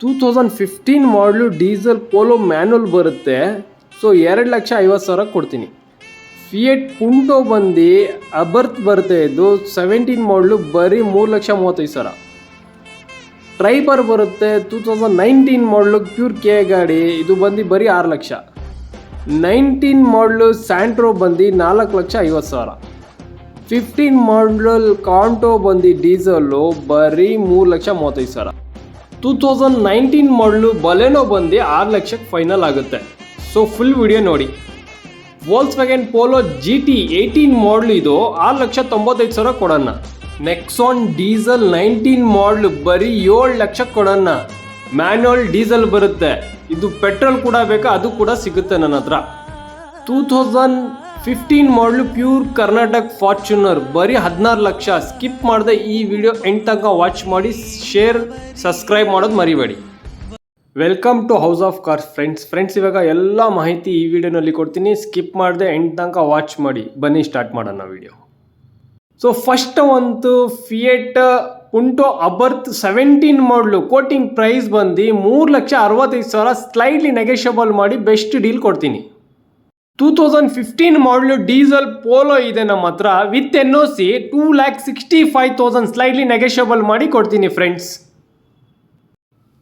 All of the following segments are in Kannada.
Two thousand fifteen model diesel Polo manual ಬರುತ್ತೆ. ಸೊ ಎರಡು ಲಕ್ಷ ಐವತ್ತು ಸಾವಿರ ಕೊಡ್ತೀನಿ. ಫಿಯೆಟ್ ಪುಂಟೋ ಬಂದು ಅಬರ್ತ್ ಬರುತ್ತೆ ಇದು. ಸೆವೆಂಟೀನ್ ಮಾಡಲು ಬರೀ ಮೂರು ಲಕ್ಷ ಮೂವತ್ತೈದು ಸಾವಿರ. ಟ್ರೈಬರ್ ಬರುತ್ತೆ two thousand nineteen model pure K ಗಾಡಿ. ಇದು ಬಂದು ಬರೀ ಆರು ಲಕ್ಷ. ನೈನ್ಟೀನ್ ಮಾಡಲು ಸ್ಯಾಂಟ್ರೋ ಬಂದು ನಾಲ್ಕು ಲಕ್ಷ ಐವತ್ತು ಸಾವಿರ. ಫಿಫ್ಟೀನ್ ಮಾಡಲ್ ಕಾಂಟೋ ಬಂದು ಡೀಸೆಲ್ಲು ಬರೀ ಮೂರು ಲಕ್ಷ ಮೂವತ್ತೈದು ಸಾವಿರ. ಟೂ ತೌಸಂಡ್ ನೈನ್ಟೀನ್ ಮಾಡಲು ಬಲೆನೋ ಬಂದು ಆರು ಲಕ್ಷಕ್ಕೆ ಫೈನಲ್ ಆಗುತ್ತೆ. ಸೊ ಫುಲ್ ವಿಡಿಯೋ ನೋಡಿ. Volkswagen Polo G T eighteen model ಇದು ಆರು ಲಕ್ಷ ತೊಂಬತ್ತೈದು ಸಾವಿರ ಕೊಡೋಣ. ನೆಕ್ಸಾನ್ ಡೀಸೆಲ್ ನೈನ್ಟೀನ್ ಮಾಡಲ್ ಬರೀ ಏಳು ಲಕ್ಷ ಕೊಡೋಣ. ಮ್ಯಾನ್ಯುವಲ್ ಡೀಸೆಲ್ ಬರುತ್ತೆ. ಇದು ಪೆಟ್ರೋಲ್ ಕೂಡ ಬೇಕಾ? ಅದು ಕೂಡ ಸಿಗುತ್ತೆ ನನ್ನ ಹತ್ರ. Two thousand fifteen model pure Karnataka Fortuner ಬರೀ ಹದಿನಾರು ಲಕ್ಷ. ಸ್ಕಿಪ್ ಮಾಡದೆ ಈ ವಿಡಿಯೋ ಎಂಡ್ ತನಕ ವಾಚ್ ಮಾಡಿ ಶೇರ್ ಸಬ್ಸ್ಕ್ರೈಬ್ ಮಾಡೋದು ಮರಿಬೇಡಿ. Welcome to house of cars friends friends ಇವಾಗ ಎಲ್ಲ ಮಾಹಿತಿ ಈ ವಿಡಿಯೋನಲ್ಲಿ ಕೊಡ್ತೀನಿ. ಸ್ಕಿಪ್ ಮಾಡದೆ ಎಂಡ್ ತನಕ ವಾಚ್ ಮಾಡಿ. ಬನ್ನಿ ಸ್ಟಾರ್ಟ್ ಮಾಡೋಣ ವಿಡಿಯೋ ಸೊ ಫಸ್ಟ್ ಒಂದು Fiat Punto Abarth seventeen model quoting price ಬಂದು ಮೂರು ಲಕ್ಷ ಅರವತ್ತೈದು ಸಾವಿರ. ಸ್ಲೈಡ್ಲಿ ನೆಗೆಷಬಲ್ ಮಾಡಿ ಬೆಸ್ಟ್ ಡೀಲ್ ಕೊಡ್ತೀನಿ. Two thousand fifteen model diesel Polo ಇದೆ ನಮ್ಮ ಹತ್ರ. With N O C two lakh sixty five thousand slightly negotiable ಮಾಡಿ ಕೊಡ್ತೀನಿ friends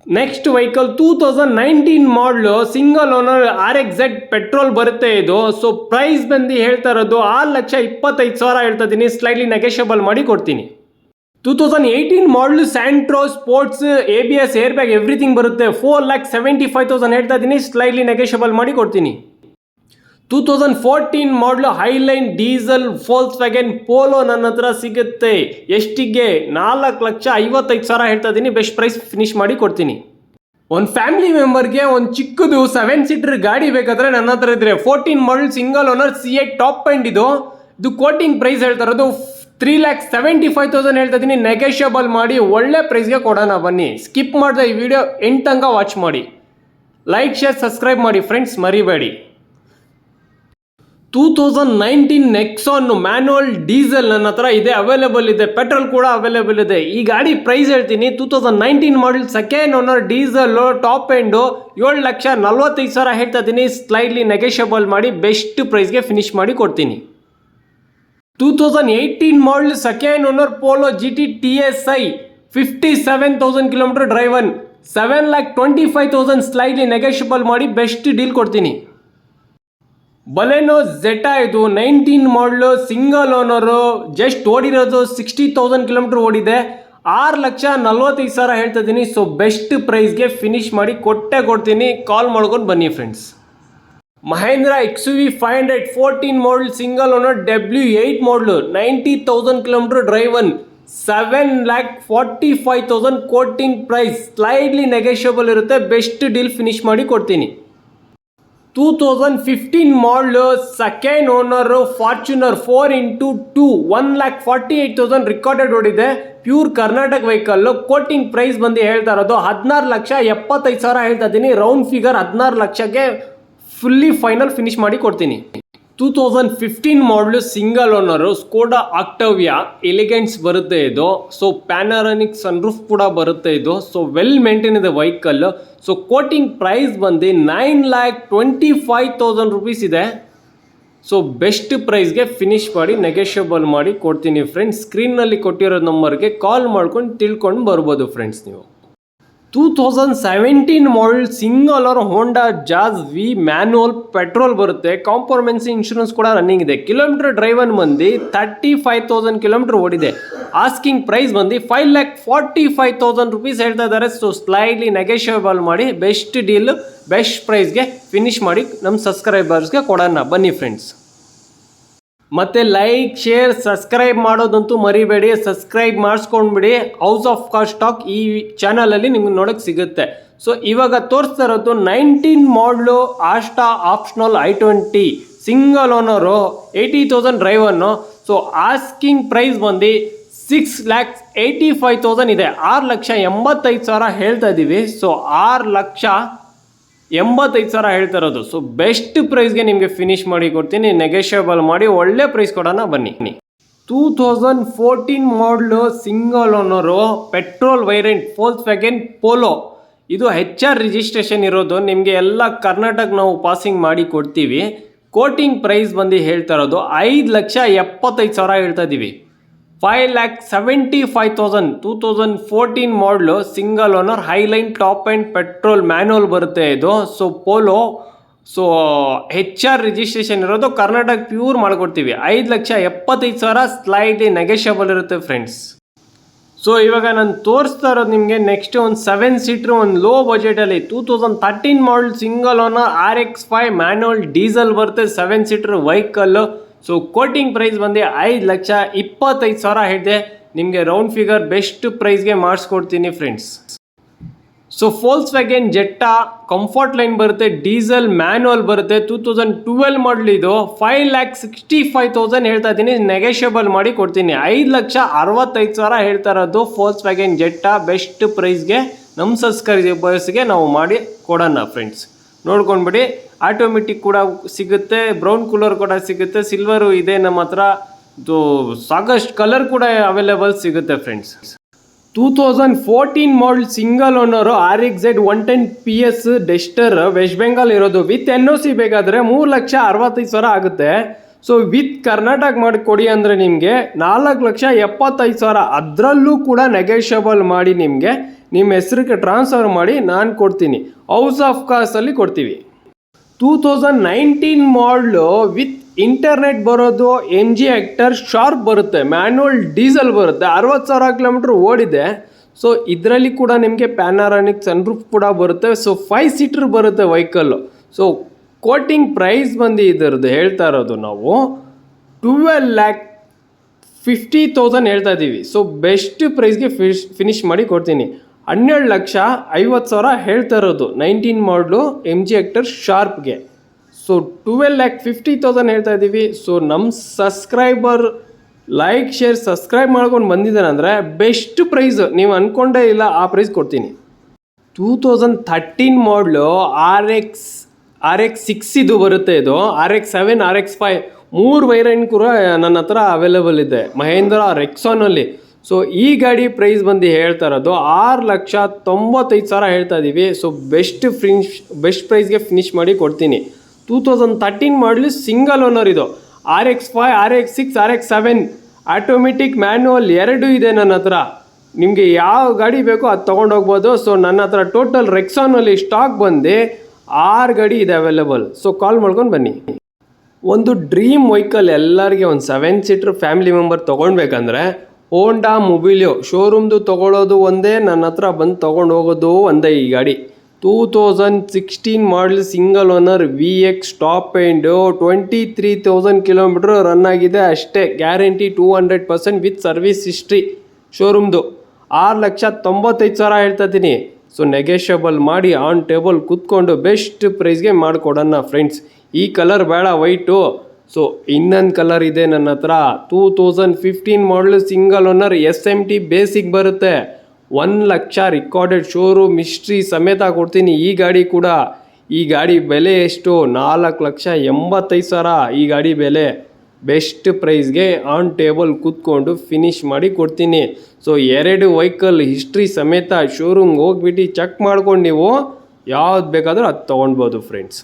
next vehicle two thousand nineteen model single owner R X petrol ಬರುತ್ತೆ ಇದು. ಸೊ ಪ್ರೈಸ್ ಬಂದು ಹೇಳ್ತಾ ಇರೋದು ಆರು ಲಕ್ಷ ಇಪ್ಪತ್ತೈದು ಸಾವಿರ ಹೇಳ್ತಾ ಇದ್ದೀನಿ ಸ್ಲೈಡ್ಲಿ ನೆಗೆಷಬಲ್ ಮಾಡಿ ಕೊಡ್ತೀನಿ. Two thousand eighteen model Santro sports A B S air bag everything ಬರುತ್ತೆ. Four lakh seventy five thousand ಹೇಳ್ತಾ ಇದ್ದೀನಿ ಸ್ಲೈಡ್ಲಿ ನೆಗೆಷಬಲ್ ಮಾಡಿ ಕೊಡ್ತೀನಿ. Two thousand fourteen model highline diesel ಫೋಲ್ಸ್ ವ್ಯಾಗನ್ ಪೋಲೋ ನನ್ನ ಹತ್ರ ಸಿಗುತ್ತೆ. ಎಷ್ಟಿಗೆ? ನಾಲ್ಕು ಲಕ್ಷ ಐವತ್ತೈದು ಸಾವಿರ ಹೇಳ್ತಾ ಇದ್ದೀನಿ ಬೆಸ್ಟ್ ಪ್ರೈಸ್ ಫಿನಿಶ್ ಮಾಡಿ ಕೊಡ್ತೀನಿ. ಒಂದು ಫ್ಯಾಮಿಲಿ ಮೆಂಬರ್ಗೆ ಒಂದು ಚಿಕ್ಕದು ಸೆವೆನ್ ಸೀಟರ್ ಗಾಡಿ ಬೇಕಾದ್ರೆ ನನ್ನ ಹತ್ರ ಇದ್ರೆ. Fourteen model single owner C A top end ಇದು. ಇದು ಕೋಟಿಂಗ್ ಪ್ರೈಸ್ ಹೇಳ್ತಾ ಇರೋದು three lakh seventy five thousand ಹೇಳ್ತಾ ಇದ್ದೀನಿ ನೆಗೆಷಿಯಬಲ್ ಮಾಡಿ ಒಳ್ಳೆ ಪ್ರೈಸ್ಗೆ ಕೊಡೋಣ ಬನ್ನಿ. ಸ್ಕಿಪ್ ಮಾಡಿದೆ ಈ ವಿಡಿಯೋ ಎಂಟಂಗ ವಾಚ್ ಮಾಡಿ. ಲೈಕ್ ಶೇರ್ ಸಬ್ಸ್ಕ್ರೈಬ್ ಮಾಡಿ. ಫ್ರೆಂಡ್ಸ್ ಮರಿಬೇಡಿ. Two thousand nineteen Nexon manual diesel ನನ್ನ ಹತ್ರ ಇದೆ ಅವೈಲೇಬಲ್ ಇದೆ ಪೆಟ್ರೋಲ್ ಕೂಡ ಅವೈಲೇಬಲ್ ಇದೆ. ಈ ಗಾಡಿ ಪ್ರೈಸ್ ಹೇಳ್ತೀನಿ two thousand nineteen model second owner diesel top end ಏಳು ಲಕ್ಷ ನಲ್ವತ್ತೈದು ಸಾವಿರ ಹೇಳ್ತಾ ಇದ್ದೀನಿ. ಸ್ಲೈಡ್ಲಿ ನೆಗೆಷಬಲ್ ಮಾಡಿ ಬೆಸ್ಟ್ ಪ್ರೈಸ್ಗೆ ಫಿನಿಶ್ ಮಾಡಿ ಕೊಡ್ತೀನಿ. Two thousand eighteen model second owner Polo G T T S I fifty seven thousand kilometre driven seven lakh twenty five thousand slightly negotiable ಮಾಡಿ ಬೆಸ್ಟ್ ಡೀಲ್ ಕೊಡ್ತೀನಿ. ಬಲೆನೋ ಜೆಟಾ ಇದು nineteen model single owner. Just ಓಡಿರೋದು sixty thousand kilometre ಓಡಿದೆ. ಆರು ಲಕ್ಷ ನಲ್ವತ್ತೈದು ಸಾವಿರ ಹೇಳ್ತಾ ಇದ್ದೀನಿ. ಸೊ ಬೆಸ್ಟ್ ಪ್ರೈಸ್ಗೆ ಫಿನಿಶ್ ಮಾಡಿ ಕೊಟ್ಟೆ ಕೊಡ್ತೀನಿ. ಕಾಲ್ ಮಾಡ್ಕೊಂಡು ಬನ್ನಿ friends Mahindra X V five hundred fourteen model single owner W eight model ninety thousand kilometre driven seven lakh forty five thousand quoting price slightly negotiable ಇರುತ್ತೆ. ಬೆಸ್ಟ್ ಡೀಲ್ ಫಿನಿಶ್ ಮಾಡಿ ಕೊಡ್ತೀನಿ. Two thousand fifteen model second owner Fortuner four into two one lakh forty eight thousand recorded ಓಡಿದೆ. Pure Karnataka vehicle quoting price ಬಂದು ಹೇಳ್ತಾ ಇರೋದು ಹದಿನಾರು ಲಕ್ಷ ಎಪ್ಪತ್ತೈದು ಸಾವಿರ ಹೇಳ್ತಾ ಇದ್ದೀನಿ. ರೌಂಡ್ ಫಿಗರ್ ಹದಿನಾರು ಲಕ್ಷಕ್ಕೆ ಫುಲ್ಲಿ ಫೈನಲ್ ಫಿನಿಶ್ ಮಾಡಿ ಕೊಡ್ತೀನಿ. Two thousand fifteen model single owner Skoda Octavia elegance ಬರುತ್ತೆ ಇದು. ಸೊ ಪ್ಯಾನರಾನಿಕ್ ಸನ್ರೂಫ್ ಕೂಡ ಬರುತ್ತೆ ಇದು. ಸೊ ವೆಲ್ ಮೇಂಟೈನ್ ಇದೆ ವೆಹಿಕಲ್ ಸೊ ಕೋಟಿಂಗ್ ಪ್ರೈಸ್ ಬಂದು nine lakh twenty five thousand rupees ಇದೆ ಸೊ ಬೆಸ್ಟ್ ಪ್ರೈಸ್ಗೆ ಫಿನಿಶ್ ಮಾಡಿ ನೆಗೆಷಿಯಬಲ್ ಮಾಡಿ ಕೊಡ್ತೀನಿ ಫ್ರೆಂಡ್ಸ್ ಸ್ಕ್ರೀನ್ನಲ್ಲಿ ಕೊಟ್ಟಿರೋ ನಂಬರ್ಗೆ ಕಾಲ್ ಮಾಡ್ಕೊಂಡು ತಿಳ್ಕೊಂಡು ಬರ್ಬೋದು ಫ್ರೆಂಡ್ಸ್ ನೀವು. Two thousand seventeen model single owner Honda Jazz V manual petrol ಬರುತ್ತೆ. ಕಾಂಪರ್ಮೆನ್ಸಿ ಇನ್ಶೂರೆನ್ಸ್ ಕೂಡ ರನ್ನಿಂಗ್ ಇದೆ. ಕಿಲೋಮೀಟರ್ ಡ್ರೈವನ್ ಬಂದು ತರ್ಟಿ ಫೈವ್ ತೌಸಂಡ್ ಕಿಲೋಮೀಟರ್ ಓಡಿದೆ. ಆಸ್ಕಿಂಗ್ ಪ್ರೈಸ್ ಬಂದು five lakh forty five thousand rupees ಹೇಳ್ತಾ ಇದ್ದಾರೆ. ಸೊ ಸ್ಲೈಡ್ಲಿ ನೆಗೆಷಿಯಬಲ್ ಮಾಡಿ ಬೆಸ್ಟ್ ಡೀಲ್ ಬೆಸ್ಟ್ ಪ್ರೈಸ್ಗೆ ಫಿನಿಶ್ ಮಾಡಿ ನಮ್ಮ ಸಬ್ಸ್ಕ್ರೈಬರ್ಸ್ಗೆ ಕೊಡೋಣ. ಬನ್ನಿ ಫ್ರೆಂಡ್ಸ್ ಮತ್ತೆ ಲೈಕ್ ಶೇರ್ ಸಬ್ಸ್ಕ್ರೈಬ್ ಮಾಡೋದಂತೂ ಮರಿಬೇಡಿ. ಸಬ್ಸ್ಕ್ರೈಬ್ ಮಾಡಿಸ್ಕೊಂಡ್ಬಿಡಿ. ಹೌಸ್ ಆಫ್ ಕಾಸ್ಟ್ ಸ್ಟಾಕ್ ಈ ಚಾನಲಲ್ಲಿ ನಿಮ್ಗೆ ನೋಡೋಕೆ ಸಿಗುತ್ತೆ. ಸೊ ಇವಾಗ ತೋರಿಸ್ತಾ ಇರೋದು nineteen model Asta optional I twenty single owner eighty thousand ಡ್ರೈವನ್ನು so asking price ಬಂದು six lakhs eighty five thousand ಇದೆ. ಆರು ಲಕ್ಷ ಎಂಬತ್ತೈದು ಸಾವಿರ ಹೇಳ್ತಾ ಇದ್ದೀವಿ ಸೊ ಆರು ಲಕ್ಷ ಎಂಬತ್ತೈದು ಸಾವಿರ ಹೇಳ್ತಾ ಇರೋದು. ಸೊ ಬೆಸ್ಟ್ ಪ್ರೈಸ್ಗೆ ನಿಮಗೆ ಫಿನಿಶ್ ಮಾಡಿ ಕೊಡ್ತೀನಿ ನೆಗೆಷಿಯಬಲ್ ಮಾಡಿ ಒಳ್ಳೆ ಪ್ರೈಸ್ ಕೊಡೋಣ ಬನ್ನಿ. Two thousand fourteen model single owner petrol variant ಫೋಲ್ಸ್ ವ್ಯಾಗನ್ ಪೋಲೋ ಇದು ಹೆಚ್ ಆರ್ ರಿಜಿಸ್ಟ್ರೇಷನ್ ಇರೋದು. ನಿಮಗೆ ಎಲ್ಲ ಕರ್ನಾಟಕ ನಾವು ಪಾಸಿಂಗ್ ಮಾಡಿ ಕೊಡ್ತೀವಿ. ಕೋಟಿಂಗ್ ಪ್ರೈಸ್ ಬಂದು ಹೇಳ್ತಾ ಇರೋದು ಐದು ಲಕ್ಷ ಎಪ್ಪತ್ತೈದು ಸಾವಿರ ಹೇಳ್ತಾ ಇದ್ದೀವಿ five lakh seventy five thousand two thousand fourteen model single owner highline top and petrol manual ಬರುತ್ತೆ ಇದು. So Polo so H R registration ಇರೋದು ಕರ್ನಾಟಕ ಪ್ಯೂರ್ ಮಾಡಿಕೊಡ್ತೀವಿ. ಐದು ಲಕ್ಷ ಎಪ್ಪತ್ತೈದು ಸಾವಿರ ಸ್ಲೈಡ್ಲಿ ನೆಗೆಷಬಲ್ ಇರುತ್ತೆ ಫ್ರೆಂಡ್ಸ್ ಸೊ ಇವಾಗ ನಾನು ತೋರಿಸ್ತಾ ಇರೋದು ನಿಮಗೆ ನೆಕ್ಸ್ಟ್ ಒಂದು ಸೆವೆನ್ ಸೀಟ್ರ್ ಒಂದು low ಬಜೆಟಲ್ಲಿ two thousand thirteen model single owner R X five manual diesel ಬರುತ್ತೆ. Seven seater vehicle so quoting price ಬಂದು ಐದು ಲಕ್ಷ ಇಪ್ಪತ್ತೈದು ಸಾವಿರ ಹೇಳಿದೆ ನಿಮಗೆ ರೌಂಡ್ ಫಿಗರ್ ಬೆಸ್ಟ್ ಪ್ರೈಸ್ಗೆ ಮಾಡಿಸ್ಕೊಡ್ತೀನಿ ಫ್ರೆಂಡ್ಸ್ ಸೊ ಫೋಲ್ಸ್ ವ್ಯಾಗೆನ್ ಜೆಟ್ಟಾ ಕಂಫರ್ಟ್ ಲೈನ್ ಬರುತ್ತೆ ಡೀಸೆಲ್ ಮ್ಯಾನುವಲ್ ಬರುತ್ತೆ ಟೂ ತೌಸಂಡ್ ಟ್ವೆಲ್ ಮಾಡಲ್ ಇದು. Five lakh sixty five thousand ಹೇಳ್ತಾ ಇದ್ದೀನಿ ನೆಗೆಷಿಯಬಲ್ ಮಾಡಿ ಕೊಡ್ತೀನಿ. ಐದು ಲಕ್ಷ ಅರವತ್ತೈದು ಸಾವಿರ ಹೇಳ್ತಾ ಇರೋದು ಫೋಲ್ಸ್ ವ್ಯಾಗೆನ್ ಜೆಟ್ಟಾ ಬೆಸ್ಟ್ ಪ್ರೈಸ್ಗೆ ನಮ್ಮ ಸಬ್ಸ್ಕ್ರೈಬರ್ಸ್ಗೆ ನಾವು ಮಾಡಿ ಕೊಡೋಣ ಫ್ರೆಂಡ್ಸ್ ನೋಡ್ಕೊಂಡ್ಬಿಡಿ. ಆಟೋಮೆಟಿಕ್ ಕೂಡ ಸಿಗುತ್ತೆ ಬ್ರೌನ್ ಕಲರ್ ಕೂಡ ಸಿಗುತ್ತೆ ಸಿಲ್ವರು ಇದೆ ನಮ್ಮ ಹತ್ರ. ಸಾಕಷ್ಟು ಕಲರ್ ಕೂಡ ಅವೈಲೇಬಲ್ ಸಿಗುತ್ತೆ friends two thousand fourteen model single owner R X Z one ten P S Duster West Bengal ಇರೋದು. ವಿತ್ ಎನ್ ಒ ಸಿ ಬೇಕಾದರೆ ಮೂರು ಲಕ್ಷ ಅರವತ್ತೈದು ಸಾವಿರ ಆಗುತ್ತೆ. ಸೊ ವಿತ್ ಕರ್ನಾಟಕ ಮಾಡಿ ಕೊಡಿ ಅಂದರೆ ನಿಮಗೆ ನಾಲ್ಕು ಲಕ್ಷ ಎಪ್ಪತ್ತೈದು ಸಾವಿರ. ಅದರಲ್ಲೂ ಕೂಡ ನೆಗೆಷಬಲ್ ಮಾಡಿ ನಿಮಗೆ. ನಿಮ್ಮ ಹೆಸರಿಗೆ ಟ್ರಾನ್ಸ್ಫರ್ ಮಾಡಿ ನಾನು ಕೊಡ್ತೀನಿ. ಹೌಸ್ ಆಫ್ ಕಾರ್ಸಲ್ಲಿ ಕೊಡ್ತೀವಿ. Two thousand nineteen model with internet ಬರೋದು ಎಂ ಜಿ ಆ್ಯಕ್ಟರ್ ಶಾರ್ಪ್ ಬರುತ್ತೆ ಮ್ಯಾನ್ಯುವಲ್ ಡೀಸೆಲ್ ಬರುತ್ತೆ, ಅರವತ್ತು ಸಾವಿರ ಕಿಲೋಮೀಟ್ರ್ ಓಡಿದೆ. ಸೊ ಇದರಲ್ಲಿ ಕೂಡ ನಿಮಗೆ ಪ್ಯಾನಾರಾನಿಕ್ ಸನ್ರೂಫ್ ಕೂಡ ಬರುತ್ತೆ. ಸೊ ಫೈವ್ ಸೀಟರ್ ಬರುತ್ತೆ ವೆಹಿಕಲ್ಲು ಸೊ ಕೋಟಿಂಗ್ ಪ್ರೈಸ್ ಬಂದು ಇದರದ್ದು ಹೇಳ್ತಾ ಇರೋದು ನಾವು. ಟ್ವೆಲ್ ಲ್ಯಾಕ್ ಫಿಫ್ಟಿ ತೌಸಂಡ್ ಹೇಳ್ತಾ ಇದ್ದೀವಿ ಸೊ ಬೆಸ್ಟ್ ಪ್ರೈಸ್ಗೆ ಫಿಶ್ ಫಿನಿಶ್ ಮಾಡಿ ಕೊಡ್ತೀನಿ. ಹನ್ನೆರಡು ಲಕ್ಷ ಐವತ್ತು ಸಾವಿರ ಹೇಳ್ತಾ ಇರೋದು. Nineteen model M G Hector ಶಾರ್ಪ್ಗೆ so twelve lakh fifty thousand ಹೇಳ್ತಾ ಇದ್ದೀವಿ ಸೊ ನಮ್ಮ ಸಬ್ಸ್ಕ್ರೈಬರ್ ಲೈಕ್ ಶೇರ್ ಸಬ್ಸ್ಕ್ರೈಬ್ ಮಾಡ್ಕೊಂಡು ಬಂದಿದ್ದಾನೆ ಅಂದರೆ ಬೆಸ್ಟ್ ಪ್ರೈಸ್ ನೀವು ಅಂದ್ಕೊಂಡೇ ಇಲ್ಲ, ಆ ಪ್ರೈಸ್ ಕೊಡ್ತೀನಿ. Two thousand thirteen model R X R X six ಇದು ಬರುತ್ತೆ ಇದು. R X seven R X five ಮೂರು ವೈರನ್ ಕೂಡ ನನ್ನ ಹತ್ರ ಅವೈಲೇಬಲ್ ಇದೆ. ಮಹೇಂದ್ರ ರೆಕ್ಸಾನಲ್ಲಿ ಸೊ ಈ ಗಾಡಿ ಪ್ರೈಸ್ ಬಂದು ಹೇಳ್ತಾ ಇರೋದು ಆರು ಲಕ್ಷ ತೊಂಬತ್ತೈದು ಸಾವಿರ ಹೇಳ್ತಾ ಇದ್ದೀವಿ ಸೊ ಬೆಸ್ಟ್ ಫಿನಿಶ್ ಬೆಸ್ಟ್ ಪ್ರೈಸ್ಗೆ ಫಿನಿಶ್ ಮಾಡಿ ಕೊಡ್ತೀನಿ. Two thousand thirteen model single owner ಇದು. R X five R X six R X seven automatic manual ಎರಡೂ ಇದೆ ನನ್ನ ಹತ್ರ. ನಿಮಗೆ ಯಾವ ಗಾಡಿ ಬೇಕೋ ಅದು ತೊಗೊಂಡೋಗ್ಬೋದು ಸೊ ನನ್ನ ಹತ್ರ ಟೋಟಲ್ ರೆಕ್ಸಾನಲ್ಲಿ ಸ್ಟಾಕ್ ಬಂದು ಆರು ಗಾಡಿ ಇದೆ ಅವೈಲೇಬಲ್ ಸೊ ಕಾಲ್ ಮಾಡ್ಕೊಂಡು ಬನ್ನಿ. ಒಂದು ಡ್ರೀಮ್ ವೆಹಿಕಲ್ ಎಲ್ಲರಿಗೆ ಒಂದು ಸೆವೆನ್ ಸೀಟ್ರ್ ಫ್ಯಾಮಿಲಿ ಮೆಂಬರ್ ತೊಗೊಳ್ಬೇಕಂದ್ರೆ ಹೋಂಡಾ ಮೊಬಿಲಿಯೋ ಶೋರೂಮ್ದು ತೊಗೊಳೋದು ಒಂದೇ, ನನ್ನ ಹತ್ರ ಬಂದು ತೊಗೊಂಡು ಹೋಗೋದು ಒಂದೇ ಈ ಗಾಡಿ. Two thousand sixteen model single owner V X top and twenty three thousand kilometre run ಆಗಿದೆ. ಅಷ್ಟೇ guarantee two hundred percent with service history ಶೋರೂಮ್ದು ಆರು ಲಕ್ಷ ತೊಂಬತ್ತೈದು ಸಾವಿರ ಹೇಳ್ತಾ ಇದ್ದೀನಿ. ಸೊ ನೆಗೆಷಬಲ್ ಮಾಡಿ ಆನ್ ಟೇಬಲ್ ಕೂತ್ಕೊಂಡು ಬೆಸ್ಟ್ ಪ್ರೈಸ್ಗೆ ಮಾಡಿಕೊಡೋಣ ಫ್ರೆಂಡ್ಸ್ ಈ ಕಲರ್ ಬೇಡ ವೈಟು ಸೊ ಇನ್ನೊಂದು ಕಲರ್ ಇದೆ ನನ್ನ ಹತ್ರ. Two thousand fifteen model single owner S M T basic ಬರುತ್ತೆ. One lakh recorded showroom history ಸಮೇತ ಕೊಡ್ತೀನಿ ಈ ಗಾಡಿ ಕೂಡ. ಈ ಗಾಡಿ ಬೆಲೆ ಎಷ್ಟು? ನಾಲ್ಕು ಲಕ್ಷ ಎಂಬತ್ತೈದು ಸಾವಿರ ಈ ಗಾಡಿ ಬೆಲೆ. ಬೆಸ್ಟ್ ಪ್ರೈಸ್ಗೆ ಆನ್ ಟೇಬಲ್ ಕೂತ್ಕೊಂಡು ಫಿನಿಶ್ ಮಾಡಿ ಕೊಡ್ತೀನಿ. ಸೊ ಎರಡು ವೆಹಿಕಲ್ ಹಿಸ್ಟ್ರಿ ಸಮೇತ ಶೋರೂಮ್ಗೆ ಹೋಗ್ಬಿಟ್ಟು ಚೆಕ್ ಮಾಡ್ಕೊಂಡು ನೀವು ಯಾವ್ದು ಬೇಕಾದರೂ ಅದು ತೊಗೊಳ್ಬೋದು ಫ್ರೆಂಡ್ಸ್